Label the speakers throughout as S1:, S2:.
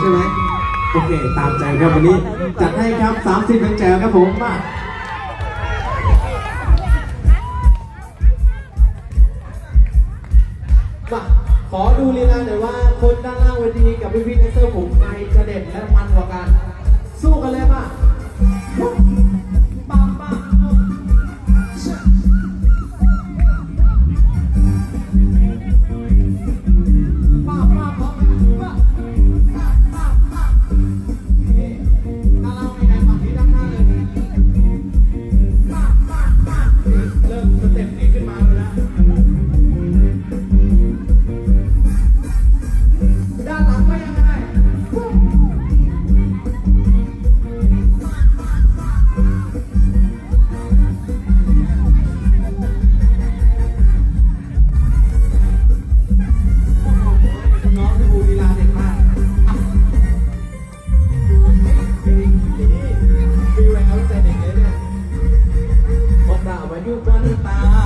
S1: ใช่ไหมโอเค ตามใจครับวันนี้ จัดให้ครับ 30เป็นแจวครับผมมามาขอดูลีลาหน่อยว่า คนด้านล่างเวทีกับพี่พี่ๆแดนเซอร์ผมใครจะเด็นและมันกว่ากัน สู้กันเลยป่ะ มีแววแต่เด็กเลยเนี่ยบอกดาวมายุกันตา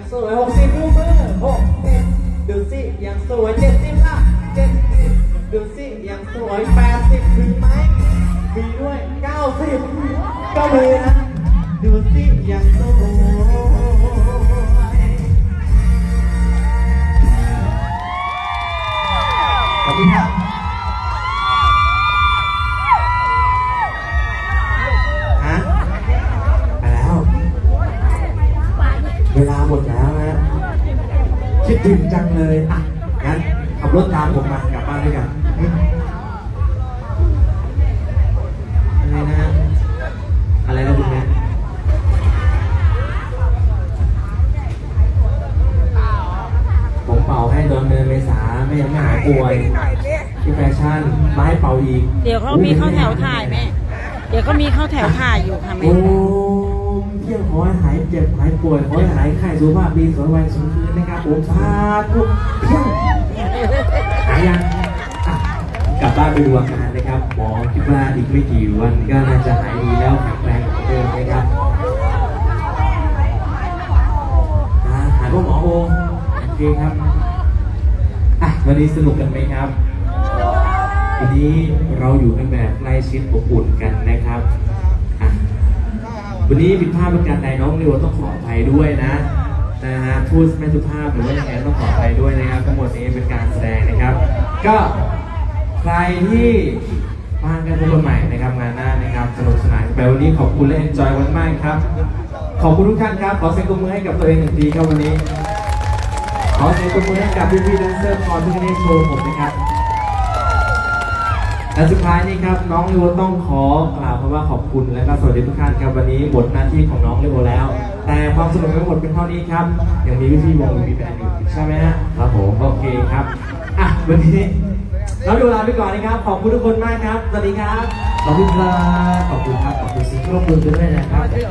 S1: ยังสวยหกสิบดูมือหกสิบดูสิยังสวยเจ็ดสิบละเจ็ดสิบดูสิยังสวยแปดสิบถึงไหมมีด้วยเก้าสิบก็มีนะดูสิยังสวยขอบคุณครับะคิดถึงจังเลยอะงั้นขับรถตามผมมากลับบ้านด้วยกันอืมอะไรนะอะไรนะคุณแม่ผมเป่าให้ตอนเดือนเมษาไม่ยังไม่หายป่วยที่แฟชั่นมาให้เป่าอีก
S2: เดี๋ยวเขามีเข้าแถวถ่ายแม่ เดี๋ยวเขามีเข้าแถวถ่ายอยู่ค่ะแม่
S1: โอ้เที่ยวขอให้หายเจ็บหายป่วยขอให้หายไข้สุขภาพดีสวยวันสมคืนนะครับผมสาธุเที่ยวหายยังกลับบ้านไปดูอาการนะครับหมอคิดว่าอีกไม่กี่วันก็น่าจะหายดีแล้วแข็งแรงเหมือนเดิมนะครับหายพวกหมอโอโอเคครับอะวันนี้สนุกกันไหมครับวันนี้เราอยู่กันแบบใกล้ชิดอบอุ่นกันนะครับ วันนี้ผิดพลาดประการใดน้องนิวต้องขออภัยด้วยนะนะฮะพูดไม่สุภาพหรือว่ายังไงต้องขออภัยด้วยนะครับทั้งหมดนี้เป็นการแสดงนะครับ ก็ใครที่มากันพบกันใหม่นะครับงานหน้านะครับสนุกสนานแบบวันนี้ขอบคุณและ enjoy วันมากครับ ขอบคุณทุกท่านครับ ขอเสียงปรบมือให้กับตัวเองหนึ่งทีครับวันนี้ ขอเสียงปรบมือให้กับพี่พี่ๆแดนเซอร์คอนที่ได้โชว์ผมนะครับ และสุดท้ายนี่ครับน้องลิโอต้องขอกล่าวคำว่าขอบคุณและก็สวัสดีทุกท่านครับวันนี้หมดหน้าที่ของน้องลิโอแล้ว แต่ความสนุกไม่หมดเป็นเท่านี้ครับยังมีพี่ๆวงมีแบรนด์อยู่ใช่ไหมฮะครับผมโอเคครับอะวันนี้เราดูลาไปก่อนนะครับขอบคุณทุกคนมากครับสวัสดีครับขอบคุณครับขอบคุณครับขอบคุณสิ่งที่ร่วมมือกันด้วยนะครับขอบคุณ